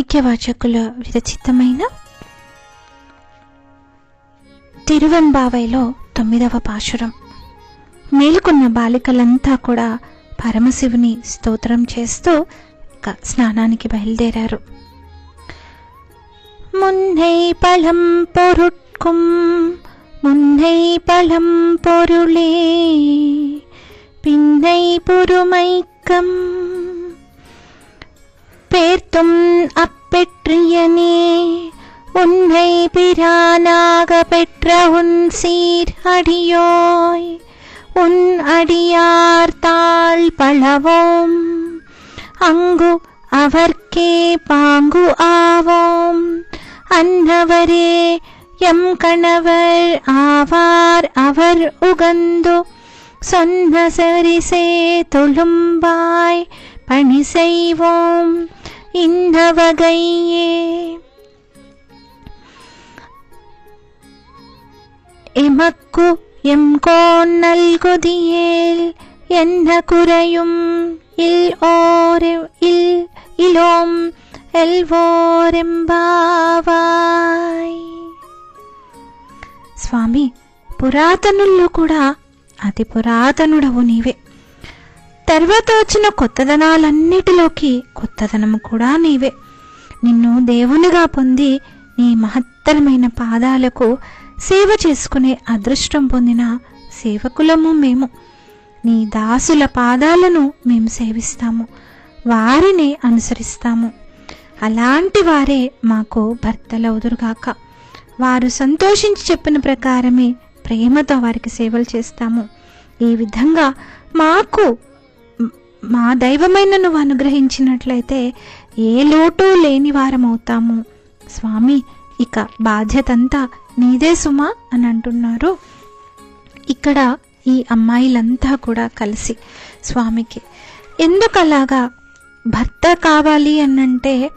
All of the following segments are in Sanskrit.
మాణిక్యవాచకుల విరచితమైన తిరువెంబావైలో తొమ్మిదవ పాశురం మేలుకున్న బాలికలంతా కూడా పరమశివుని స్తోత్రం చేస్తూ ఇక స్నానానికి బయలుదేరారు முன்னை பழம் பொருட்கும் முன்னை பழம் பொருளே பின்னை பொறுமைக்கம் பேர்த்தும் அப்பெற்றியனே உன்னை பிரானாக பெற்ற உன் சீர் அடியோய் உன் அடியார் பழவோம். அங்கு அவர்க்கே பாங்கு ஆவோம். அன்னவரே எம் கணவர் ஆவார் அவர் உகந்து சொன்ன சரிசே தொழும்பாய் பணி செய்வோம் இந்த வகையே எமக்கு எம் கோன் நல்குதியேல் என்ன குறையும் இல் ஓர் இல் இலோம் ఎల్వోరెంబావాయ్ స్వామి పురాతనుల్లో కూడా అతి పురాతనుడవు నీవే తర్వాత వచ్చిన కొత్తదనాలన్నిటిలోకి కొత్తదనము కూడా నీవే. నిన్ను దేవునిగా పొంది నీ మహత్తరమైన పాదాలకు సేవ చేసుకునే అదృష్టం పొందిన సేవకులము మేము. నీ దాసుల పాదాలను మేము సేవిస్తాము. వారిని అనుసరిస్తాము. అలాంటి వారే మాకు భర్తలవుదురుగాక. వారు సంతోషించి చెప్పిన ప్రకారమే ప్రేమతో వారికి సేవలు చేస్తాము. ఈ విధంగా మాకు మా దైవమైన నువ్వు అనుగ్రహించినట్లయితే ఏ లోటు లేని వారమవుతాము. స్వామి ఇక బాధ్యత అంతా నీదే సుమా అని అంటున్నారు. ఇక్కడ ఈ అమ్మాయిలంతా కూడా కలిసి స్వామికి ఎందుకలాగా భర్త కావాలి అనంటే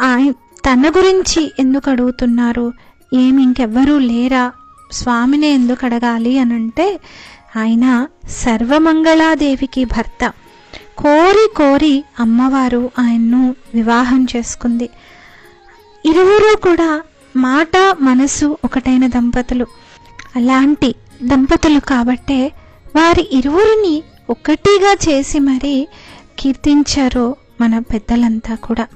ఆయ తన గురించి ఎందుకు అడుగుతున్నారు? ఏమి ఇంకెవ్వరూ లేరా? స్వామిని ఎందుకు అడగాలి అనంటే ఆయన సర్వమంగళాదేవికి భర్త. కోరి కోరి అమ్మవారు ఆయన్ను వివాహం చేసుకుంది. ఇరువురు కూడా మాట మనసు ఒకటైన దంపతులు. అలాంటి దంపతులు కాబట్టే వారి ఇరువురిని ఒకటిగా చేసి మరీ కీర్తించారు మన పెద్దలంతా కూడా.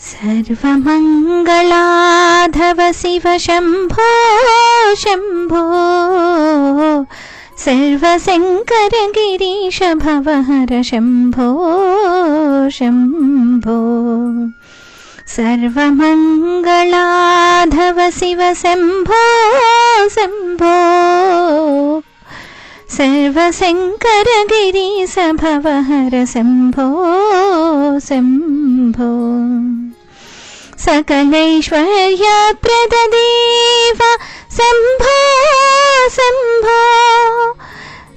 సర్వమంగళాధవ శివ శంభో శంభో सर्वशङ्करगिरीश भवहर शम्भो। शम्भो सर्वमङ्गलाधव शिव शम्भो। शम्भो सर्वशङ्करगिरिशभवहर शम्भो। शम्भो सकलैश्वर्य शम्भो।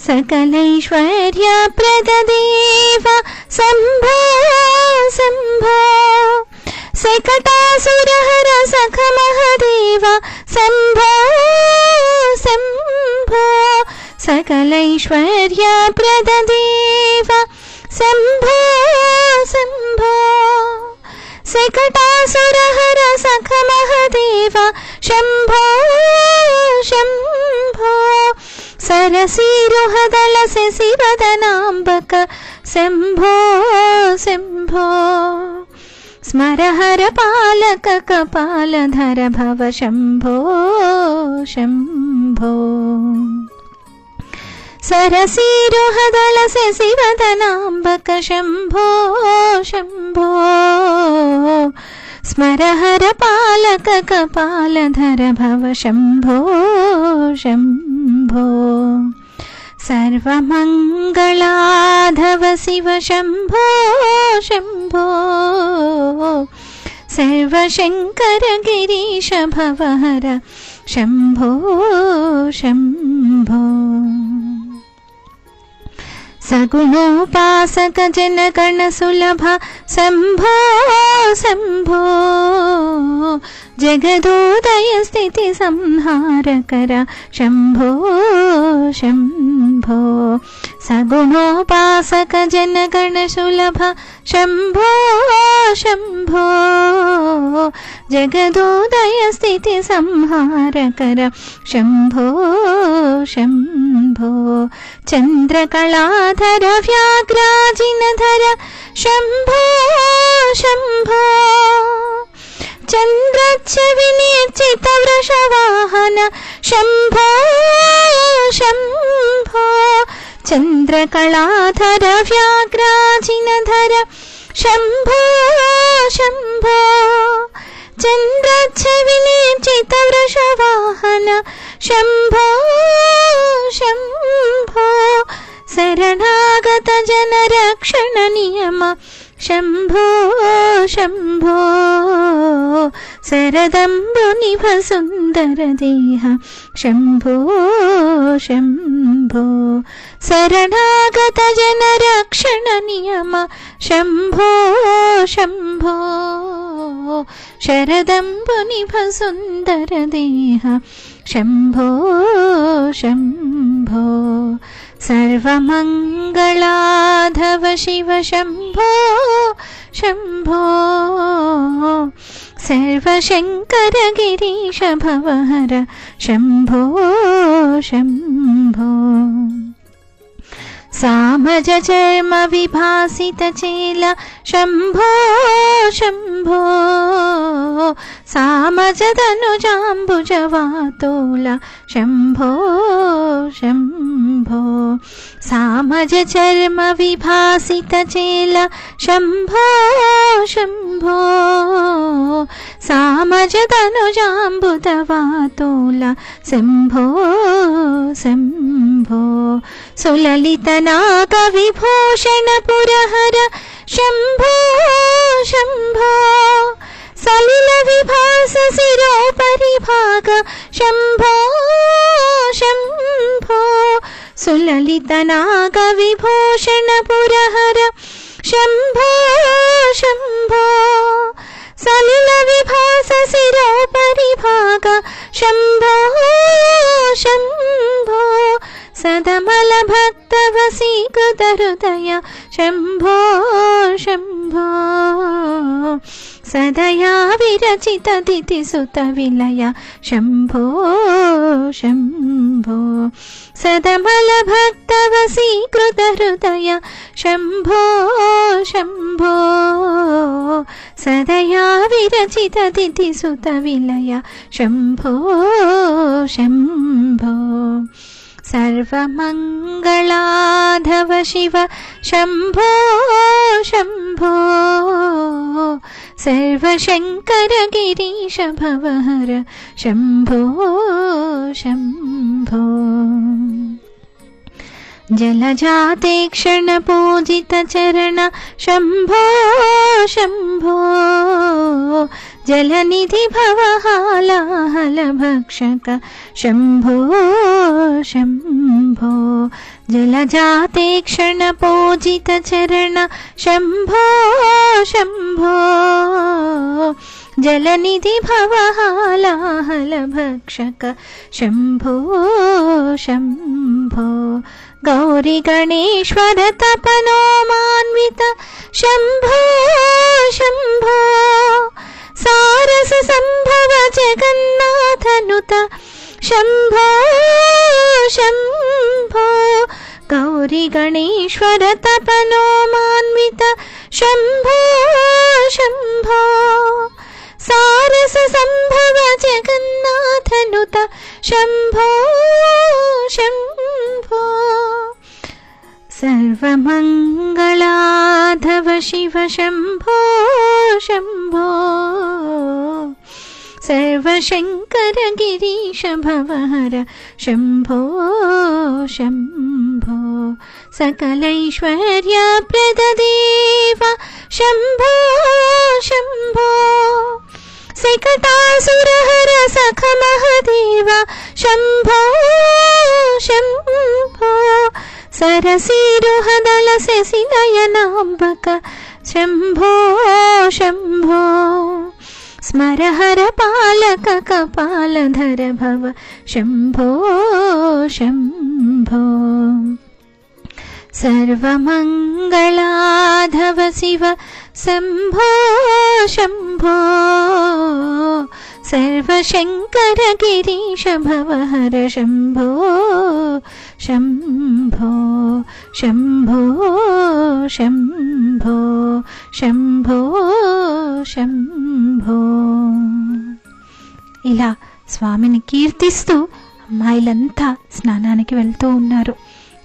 सकलैश्वर्य प्रददेवा शम्भो सकटासुर हर सखमहदेवा सम्भ शम्भो सकलैश्वर्य प्रददेवा शम्भो सकटासुर हर सखमहदेवा शम्भ शिवदनाम्बक शंभो शम्भो स्मर हर पालक कपाल धर भव शम्भो से सरसीरोहदलसे शिवदनाम्बक शंभो शंभो स्मर हर पालक कपालधर भव शंभो शंभो ो सर्वमङ्गलाधव शिव शम्भो शम्भो। सर्वशङ्करगिरीश भवहर शम्भो शम्भो। सगुणोपासकजनकणसुलभ शम्भो शम्भो। जगदोदयस्थितिसंहारकर शम्भो शम्भो। सगुणोपासकजनकणसुलभ शम्भो शम्भो। जगदोदयस्थितिसंहारकर शम्भो शम्भो। चन्द्रकलाधर व्याघ्राजिनधर शम्भो शम्भो। चन्द्रच्छविनिर्चितवृषवाहन। शम्भो शम्भो। चन्द्रकलाधर व्याघ्राजिनधर शम्भो शम्भो। चन्द्रच्छविनिर्चितवृषवाहन। शम्भो शम्भो। शरणागतजनरक्षणनियम शम्भो शम्भो शरदम्बुनिभ शम्भो शम्भो शरणागतजनरक्षणनियम शम्भो शम्भो शरदम्बुनिभ सुन्दरदेह शम्भो शम्भो सर्वमङ्गलाधव शिव शम्भो शम्भो। सर्वशङ्करगिरीश भवहर शम्भो शम्भो सामज चर्म विभासित चेल शम्भो शम्भो। सामज तनुजाम्बुजवातोल शम्भो शम्भो। सामज चर्म विभासित चेल शम्भो शम्भो शंभो सामज तनुजाम्बुदवातोला शंभो शंभो सुललितना विभूषण पुरहर शंभो शंभो सलिल विभास शिरो परिभाग शंभो शंभो सुललितना कविभूषण पुरहर शंभो विरचितदितिसुतविलय शम्भो शम्भो। सदमलभक्तवसीकृतहृदय शम्भो शम्भो। सदया विरचितदितिसुतविलय। शम्भो शम्भो। सर्वमङ्गलाधव शिव। शम्भो शम्भो सर्वशङ्करगिरीश भवहर शम्भो शम्भो जलजाते क्षणपूजितचरण शम्भो शम्भो जलनिधि भवहालाहलभक्षक शम्भो शम्भो। जलजाते क्षणपूजितचरण। शम्भो शम्भो। जलनिधि भवहालाहलभक्षक शम्भो शम्भो। गौरि गणेश्वर तपनो मान्वित शम्भो शम्भो सारस सम्भव जगन्नाथनुत शम्भो शम्भो। गौरि गणेश्वर तपनो मान्वित शम्भो शम्भो। सारस सम्भव जगन्नाथनुत शम्भो शम्भो। सर्वमङ्गलाधव शिव शम्भो शम्भो सर्वशङ्करगिरीश भवहर शम्भो शम्भो, सकलैश्वर्यप्रददेव शम्भो शम्भो। सिकटासुरहर सख महदेव शम्भो शम्भो। सरसीरुहदल शशिनयनाम्बक शम्भो शम्भो। स्मरहर पालक कपालधर भव शम्भो शम्भो। सर्वमङ्गलाधव शिव शम्भो शम्भो। सर्वशङ्करगिरीश भवहर शम्भो शम्भो शम्भो शम्भो शम्भो శంభో ఇలా స్వామిని కీర్తిస్తూ అమ్మాయిలంతా స్నానానికి వెళ్తూ ఉన్నారు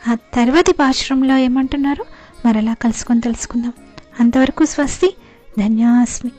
ఆ తర్వాతి పాశ్రంలో ఏమంటున్నారు మరలా కలుసుకొని తెలుసుకుందాం అంతవరకు స్వస్తి ధన్యాస్మి